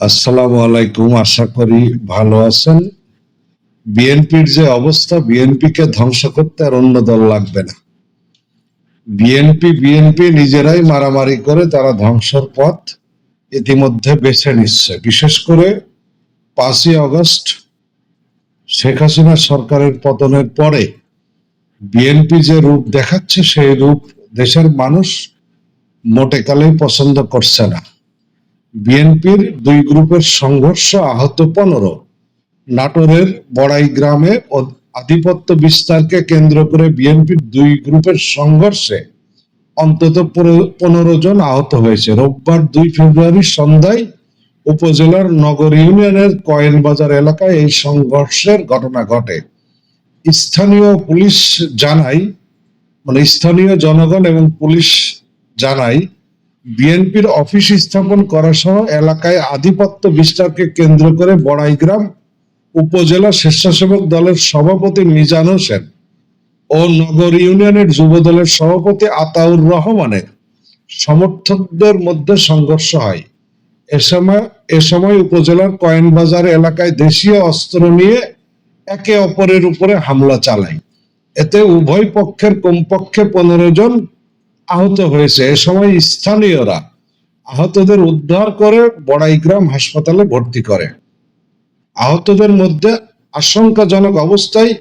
আসসালামু আলাইকুম, আশা করি ভালো আছেন। বিএনপির যে অবস্থা, বিএনপিকে ধ্বংস করতে আর অন্য দল লাগবে না। বিএনপি বিএনপি নিজেরাই মারামারি করে তারা ধ্বংসের পথ ইতিমধ্যে বেছে নিচ্ছে। বিশেষ করে পাঁচই আগস্ট শেখ হাসিনা সরকারের পতনের পরে বিএনপি যে রূপ দেখাচ্ছে, সেই রূপ দেশের মানুষ মোটে কালেই পছন্দ করছে না। বিএনপির দুই গ্রুপের সংঘর্ষ আহত পনেরো। নাটোরের বড়াই গ্রামে আধিপত্য বিস্তারকে কেন্দ্র করে বিএনপির দুই গ্রুপের সংঘর্ষে অন্তত পনেরো- জন আহত হয়েছে। রোববার দুই ফেব্রুয়ারি সন্ধ্যায় উপজেলার নগর ইউনিয়নের কয়েন বাজার এলাকায় এই সংঘর্ষের ঘটনা ঘটে। স্থানীয় পুলিশ জানায় মানে স্থানীয় জনগণ এবং পুলিশ জানায় বিএনপির অফিস স্থাপন করা সহ এলাকায় আধিপত্য বিস্তারকে কেন্দ্র করে বড়াইগ্রাম উপজেলা স্বেচ্ছাসেবক দলের সভাপতি মিজান হোসেন ও নগর ইউনিয়নের যুব দলের সভাপতি আতাউর রহমানের সমর্থকদের মধ্যে সংঘর্ষ হয়। এ সময় এ সময় উপজেলার কয়েন বাজার এলাকায় দেশীয় অস্ত্র নিয়ে একে অপরের উপরে হামলা চালায়। এতে উভয় পক্ষের কমপক্ষে পনেরো জন আহত হয়েছে। এ সময় স্থানীয়রা আহতদের উদ্ধার করে বড়াইগ্রাম হাসপাতালে ভর্তি করে। আহতদের মধ্যে আশঙ্কাজনক অবস্থায়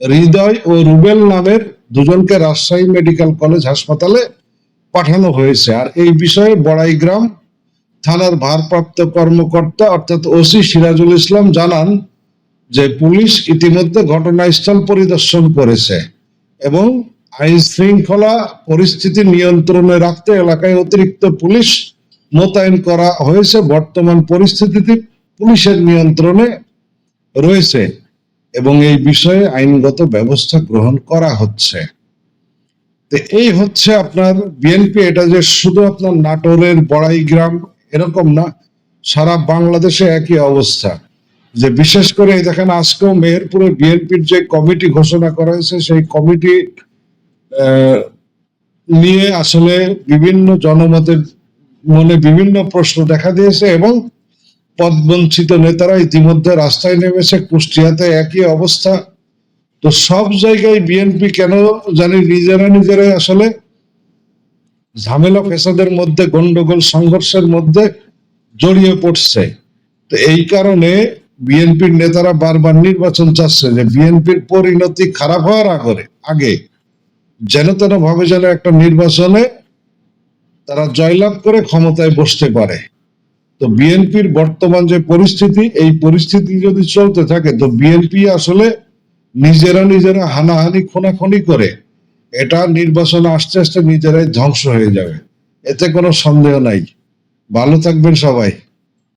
হৃদয় ও রুবেল নামের দুজনকে রাজশাহী মেডিকেল কলেজ হাসপাতালে পাঠানো হয়েছে। আর এই বিষয়ে বড়াইগ্রাম থানার ভারপ্রাপ্ত কর্মকর্তা অর্থাৎ ওসি সিরাজুল ইসলাম জানান যে, পুলিশ ইতিমধ্যে ঘটনাস্থল পরিদর্শন করেছে এবং আইন শৃঙ্খলা পরিস্থিতি নিয়ন্ত্রণে রাখতে এলাকায় অতিরিক্ত পুলিশ মোতায়েন করা হয়েছে। বর্তমান পরিস্থিতিতে পুলিশের নিয়ন্ত্রণে রয়েছে এবং এই বিষয়ে আইনগত ব্যবস্থা গ্রহণ করা হচ্ছে। এই হচ্ছে আপনার বিএনপি এটা যে শুধু আপনার নাটোরের বড়াই গ্রাম এরকম না, সারা বাংলাদেশে একই অবস্থা। যে বিশেষ করে দেখেন, আজকেও মেহেরপুরে বিএনপির যে কমিটি ঘোষণা করা হয়েছে, সেই কমিটি নিয়ে আসলে বিভিন্ন জনমতের মনে বিভিন্ন প্রশ্ন দেখা দিয়েছে এবং পদবঞ্চিত নেতারা ইতিমধ্যে রাস্তায় নেমেছে, কুষ্টিয়াতে একই অবস্থা। তো সব জায়গায় বিএনপি কেন জানি নিজেরা নিজেরাই আসলে ঝামেলা ফেসাদের মধ্যে, গন্ডগোল, সংঘর্ষের মধ্যে জড়িয়ে পড়ছে। তো এই কারণে বিএনপির নেতারা বারবার নির্বাচন চাচ্ছে যে বিএনপির পরিণতি খারাপ হওয়ার আগরে আগে যেন তেন ভাবে যেন একটা নির্বাচনে তারা জয়লাভ করে ক্ষমতায় বসতে পারে। তো বিএনপির বর্তমান যে পরিস্থিতি, এই পরিস্থিতি যদি চলতে থাকে, তো বিএনপি আসলে নিজেরা নিজেরা হানাহানি, খুনাখুনি করে এটা নির্বাচনে আস্তে আস্তে নিজেরাই ধ্বংস হয়ে যাবে। এতে কোনো সন্দেহ নাই। ভালো থাকবেন সবাই।